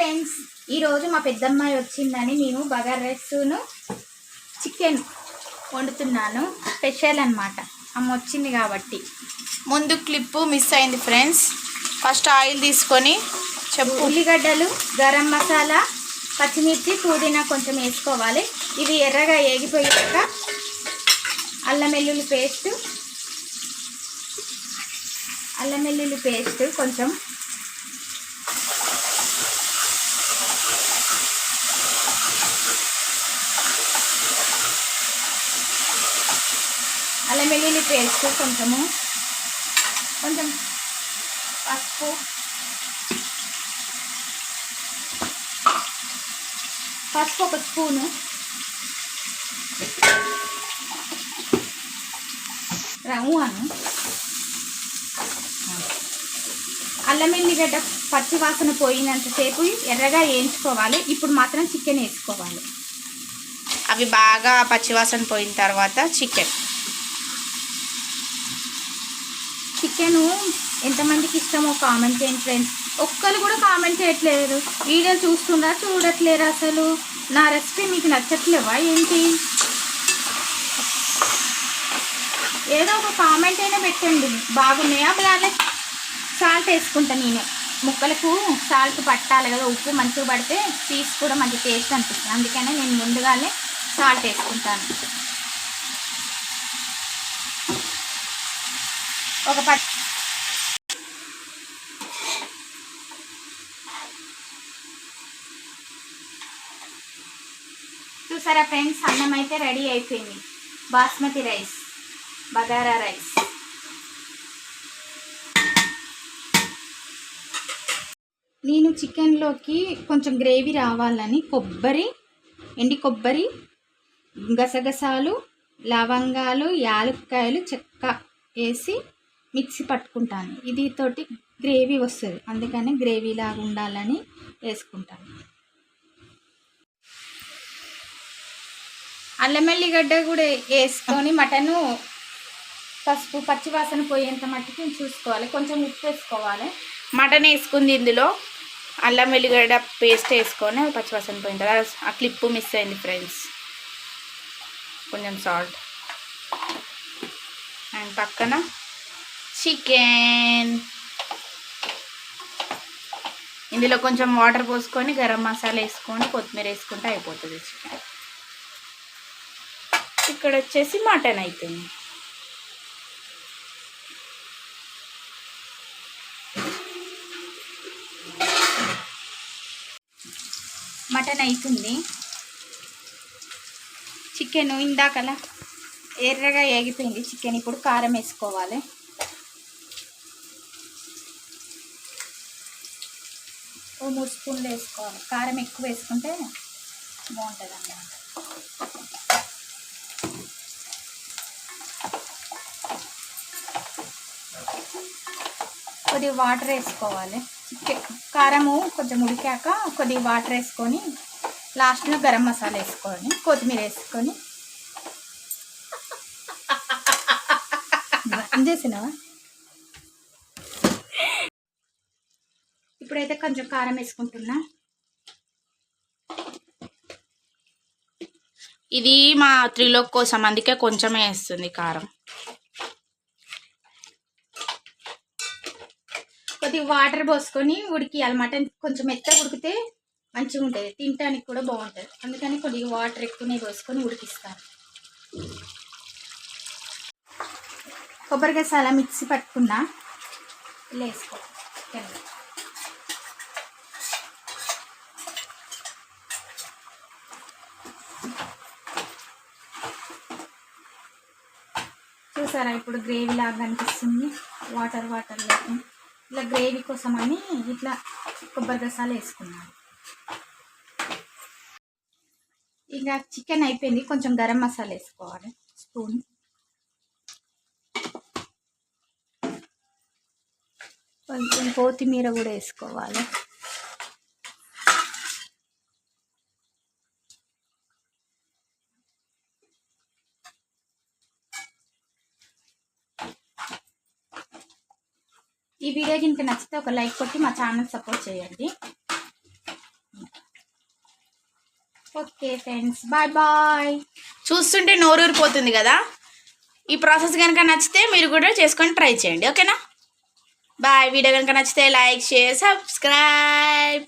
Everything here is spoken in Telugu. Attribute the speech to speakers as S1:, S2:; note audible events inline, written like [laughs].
S1: ఫ్రెండ్స్ ఈరోజు మా పెద్దమ్మాయి వచ్చిందని మేము బగార్ రైస్ను చికెన్ వండుతున్నాను. స్పెషల్ అన్నమాట. అమ్మ వచ్చింది కాబట్టి.
S2: ముందు క్లిప్పు మిస్ అయింది ఫ్రెండ్స్. ఫస్ట్ ఆయిల్ తీసుకొని చెప్పు.
S1: ఉల్లిగడ్డలు గరం మసాలా పచ్చిమిర్చి పుదీనా కొంచెం వేసుకోవాలి. ఇది ఎర్రగా ఏగిపోయాక అల్లం వెల్లుల్లి పేస్ట్ అల్లం వెల్లుల్లి పేస్ట్ కొంచెం వెల్లుల్లి పేస్ట్ కొంచెము. కొంచెం పసుపు. పసుపు ఒక స్పూను. రవ్వు అను అల్లం ఎల్లిగడ్డ పచ్చి వాసన పోయినంతసేపు ఎర్రగా వేయించుకోవాలి. ఇప్పుడు మాత్రం చికెన్ వేసుకోవాలి.
S2: అవి బాగా పచ్చివాసన పోయిన తర్వాత చికెన్.
S1: చికెను ఎంతమందికి ఇష్టమో కామెంట్ చేయండి ఫ్రెండ్స్. ఒక్కరు కూడా కామెంట్ చేయట్లేదు. వీడియో చూస్తుందా చూడట్లేరు అసలు? నా రెసిపీ మీకు నచ్చట్లేవా ఏంటి? ఏదో ఒక కామెంట్ అయినా పెట్టండి. బాగున్నాయా? అలాగే సాల్ట్ వేసుకుంటా నేను. ముక్కలకు సాల్ట్ పట్టాలి కదా ఉప్పు మంచిగా పడితే పీస్ కూడా మంచి టేస్ట్ అనిపిస్తుంది. అందుకనే నేను ముందుగానే సాల్ట్ వేసుకుంటాను. ఒక పట్ చూసారా ఫ్రెండ్స్ అన్నం అయితే రెడీ అయిపోయింది. Basmati rice bagara rice. నేను చికెన్లోకి కొంచెం గ్రేవీ రావాలని కొబ్బరి ఎండి కొబ్బరి గసగసాలు లవంగాలు యాలక్కాయలు చెక్క వేసి మిక్సీ పట్టుకుంటాను. ఇది తోటి గ్రేవీ వస్తుంది. అందుకని గ్రేవీ లాగా ఉండాలని వేసుకుంటాను. అల్లం ఎల్లిగడ్డ కూడా వేసుకొని మటను పసుపు పచ్చివాసన పోయేంత మట్టికి చూసుకోవాలి. కొంచెం ఉప్పు వేసుకోవాలి.
S2: మటన్ వేసుకుంది ఇందులో. అల్లం వెల్లిగడ్డ పేస్ట్ వేసుకొని పచ్చివాసన పోయిన తర్వాత ఆ క్లిప్పు మిస్ అయింది ఫ్రెండ్స్. కొంచెం సాల్ట్. అండ్ పక్కన చికెన్. ఇందులో కొంచెం వాటర్ పోసుకొని గరం మసాలా వేసుకొని కొత్తిమీర వేసుకుంటే అయిపోతుంది చికెన్. ఇక్కడ వచ్చేసి మటన్ అవుతుంది
S1: మటన్ అవుతుంది చికెన్ ఇందాకలా ఎర్రగా ఏగిపోయింది చికెన్. ఇప్పుడు కారం వేసుకోవాలి. ఓ మూడు స్పూన్లు వేసుకోవాలి కారం ఎక్కువ వేసుకుంటే బాగుంటుంది అన్నమాట కొద్దిగా వాటర్ వేసుకోవాలి. కారము కొంచెం ఉడికాక కొద్దిగా వాటర్ వేసుకొని లాస్ట్లో గరం మసాలా వేసుకొని కొత్తిమీర వేసుకొని. [laughs] చేసినావా? ఇప్పుడైతే కొంచెం కారం వేసుకుంటున్నా.
S2: ఇది మా త్రిలోక్ కోసం అందుకే కొంచెమే వేస్తుంది కారం.
S1: కొద్దిగా వాటర్ పోసుకొని ఉడికియాలి. మటన్ కొంచెం మెత్తగా ఉడికితే మంచిగా ఉంటుంది. తినడానికి కూడా బాగుంటుంది. అందుకని కొద్దిగా వాటర్ ఎక్కువనే పోసుకొని ఉడికిస్తాను. కొబ్బరి గసాల మిక్సీ పట్టుకున్నా. ఇలా వేసుకో చికెన్ చూసారా ఇప్పుడు గ్రేవీ లాగా అనిపిస్తుంది. వాటర్ వాటర్ లేకు ఇట్లా గ్రేవీ కోసం అని ఇట్లా కొబ్బరి గసాలు వేసుకున్నాను. ఇంకా చికెన్ అయిపోయింది. కొంచెం గరం మసాలా వేసుకోవాలి. స్పూన్. కొంచెం కొత్తిమీర కూడా వేసుకోవాలి. ఈ వీడియో కనుక నచ్చితే ఒక లైక్ కొట్టి మా ఛానల్ సపోర్ట్ చేయండి. Okay friends bye bye.
S2: చూస్తుంటే నోరూరిపోతుంది కదా? ఈ ప్రాసెస్ కనుక నచ్చితే మీరు కూడా చేసుకొని ట్రై చేయండి ఓకేనా? బాయ్. వీడియో కనుక నచ్చితే లైక్ షేర్ సబ్స్క్రైబ్.